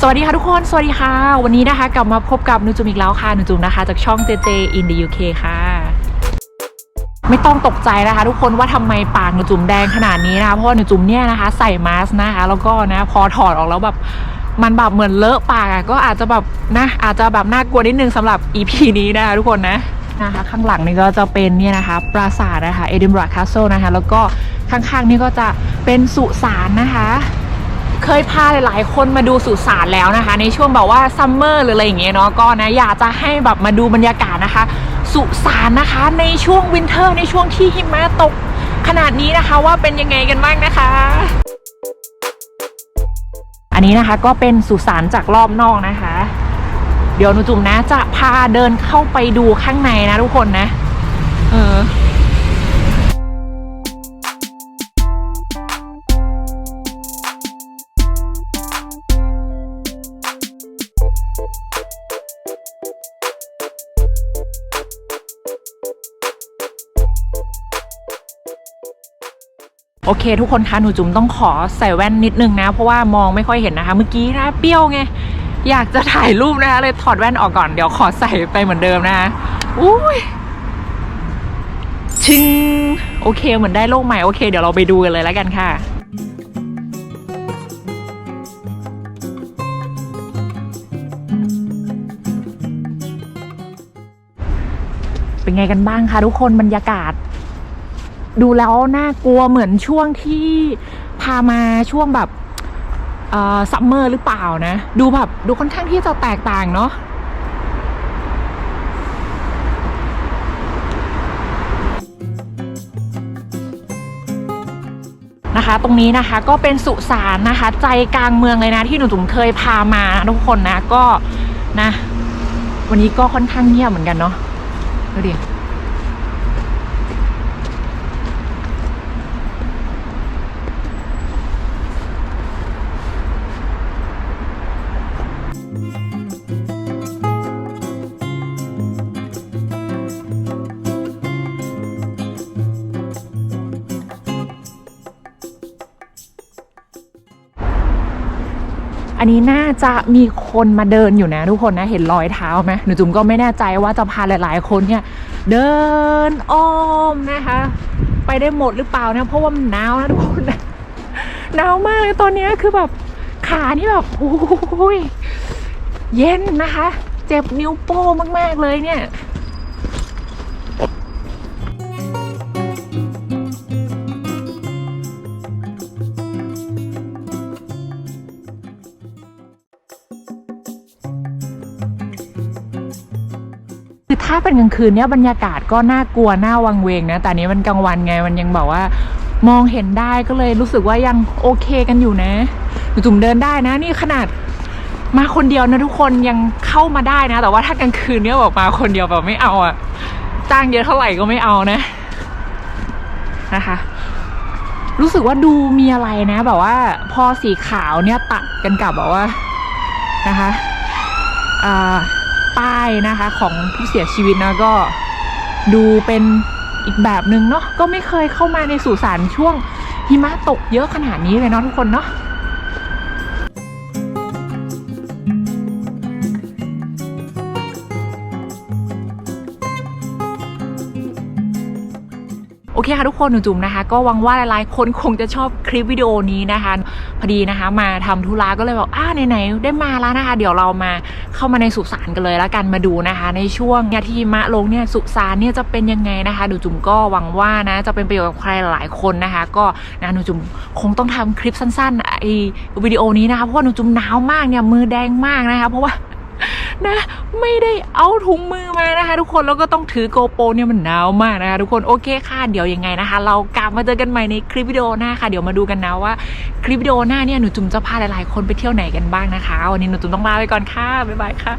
สวัสดีค่ะทุกคน สวัสดีค่ะ วันนี้นะคะ กลับมาพบกับหนูจุมอีกแล้วค่ะหนูจุมนะคะ จากช่อง JJ in the UK ค่ะ ไม่ต้องตกใจนะคะ ทุกคนว่าทำไมปากหนูจุ๋มแดงขนาดนี้นะคะเพราะว่าหนูจุ๋มเนี่ยนะคะ ใส่มาสก์นะคะ แล้วก็นะพอถอดออกแล้วแบบ มันแบบเหมือนเลอะปากอะก็อาจจะแบบนะอาจจะแบบน่ากลัวนิดนึงสำหรับ EP นี้นะคะทุกคนนะนะคะข้างหลังนี่ก็จะเป็นเนี่ยนะคะปราสาทนะคะเอดินบรักคาสเซิลนะคะแล้วก็ข้างๆนี่ก็จะเป็นสุสานนะคะ เคยพาหลายๆคนมาดูสุสานแล้วนะคะ ในช่วงแบบว่าซัมเมอร์หรืออะไรอย่างเงี้ยเนาะก็นะอยากจะให้แบบมาดูบรรยากาศนะคะ สุสานนะคะในช่วงวินเทอร์ในช่วงที่หิมะตกขนาดนี้นะคะว่าเป็นยังไงกันบ้างนะคะ อันนี้นะคะก็เป็นสุสานจากรอบนอกนะคะ เดี๋ยวหนูจุ๋มนะจะพาเดินเข้าไปดูข้างในนะทุกคนนะ เออ โอเค ทุกคนคะหนูจุ๋มต้องขอใส่แว่นนิดนึงนะ เพราะว่ามองไม่ค่อยเห็นนะคะ เมื่อกี้นะเปรี้ยวไงอยากจะถ่ายรูปนะคะ เลยถอดแว่นออกก่อนเดี๋ยวขอใส่ไปเหมือนเดิมนะคะอุ้ยชิงโอเค เหมือนได้โลกใหม่โอเค เดี๋ยวเราไปดูกันเลยแล้วกันค่ะเป็นไงกันบ้างคะทุกคนบรรยากาศ ดูแล้วน่ากลัวเหมือนช่วงที่พามาช่วงแบบซัมเมอร์หรือเปล่านะ ดูแบบดูค่อนข้างที่จะแตกต่างเนาะนะคะตรงนี้นะคะก็เป็นสุสานนะคะ ใจกลางเมืองเลยนะ ที่หนูจุ๋มเคยพามาทุกคนนะก็นะ วันนี้ก็ค่อนข้างเงียบเหมือนกันเนาะดูดิ อันนี้น่าจะมีคนมาเดินอยู่นะทุกคนนะเห็นรอยเท้าไหมหนูจุ๋มก็ไม่แน่ใจว่าจะพาหลายๆ คนเนี่ยเดินอ้อมนะคะ ไปได้หมดหรือเปล่านะเพราะว่ามันหนาวนะทุกคนนะหนาวมากเลยตอนนี้คือแบบขานี่แบบโอ้ยเย็นนะคะ เจ็บนิ้วโป้งมาก ๆ เลยเนี่ย ถ้าเป็นกลางคืนเนี่ยบรรยากาศก็น่ากลัวน่าวังเวงนะแต่นี้มันกลางวันไงมันยังแบบว่ามองเห็นได้ก็เลยรู้สึกว่ายังโอเคกันอยู่นะจุ่มเดินได้นะ นี่ขนาดมาคนเดียวนะทุกคนยังเข้ามาได้นะ แต่ว่าถ้ากลางคืนเนี่ยบอกมาคนเดียวแบบไม่เอาอะจ้างเยอะเท่าไหร่ก็ไม่เอานะนะคะ รู้สึกว่าดูมีอะไรนะแบบว่า พอสีขาวเนี่ยตัดกันกับแบบว่านะคะอ่า ป้ายนะคะของผู้เสียชีวิตนะก็ดูเป็นอีกแบบหนึ่งเนาะก็ไม่เคยเข้ามาในสุสานช่วงหิมะตกเยอะขนาดนี้เลยเนาะทุกคนเนาะโอเคค่ะทุกคนหนูจุ๋มนะคะ ก็หวังว่าหลายๆคนคงจะชอบคลิปวิดีโอนี้นะคะ พอดีนะคะ มาทำธุระก็เลยบอกอ้าไหนๆได้มาแล้วนะคะ เดี๋ยวเรามาเข้ามาในสุสานกันเลยแล้วกันมาดูนะคะ ในช่วงเนี่ยที่มะลงเนี่ยสุสานเนี่ยจะเป็นยังไงนะคะหนูจุ๋มก็หวังว่านะ จะเป็นประโยชน์กับใครหลายคนนะคะ ก็นะหนูจุ๋มคงต้องทำคลิปสั้นๆไอวิดีโอนี้นะคะเพราะว่าหนูจุ๋มหนาวมากเนี่ยมือแดงมากนะคะ เพราะว่า นะ ไม่ได้เอาถุงมือมานะคะ ทุกคนแล้วก็ต้องถือโกโปรเนี่ยมันหนาวมากนะคะทุกคนโอเคค่ะเดี๋ยวยังไงนะคะ เรากลับมาเจอกันใหม่ในคลิปวิดีโอหน้าค่ะเดี๋ยวมาดูกันนะว่าคลิปวิดีโอหน้าเนี่ยหนูจุ๋มจะพาหลายๆคนไปเที่ยวไหนกันบ้างนะคะ วันนี้หนูจุ๋มต้องลาไปก่อนค่ะบ๊ายบายค่ะ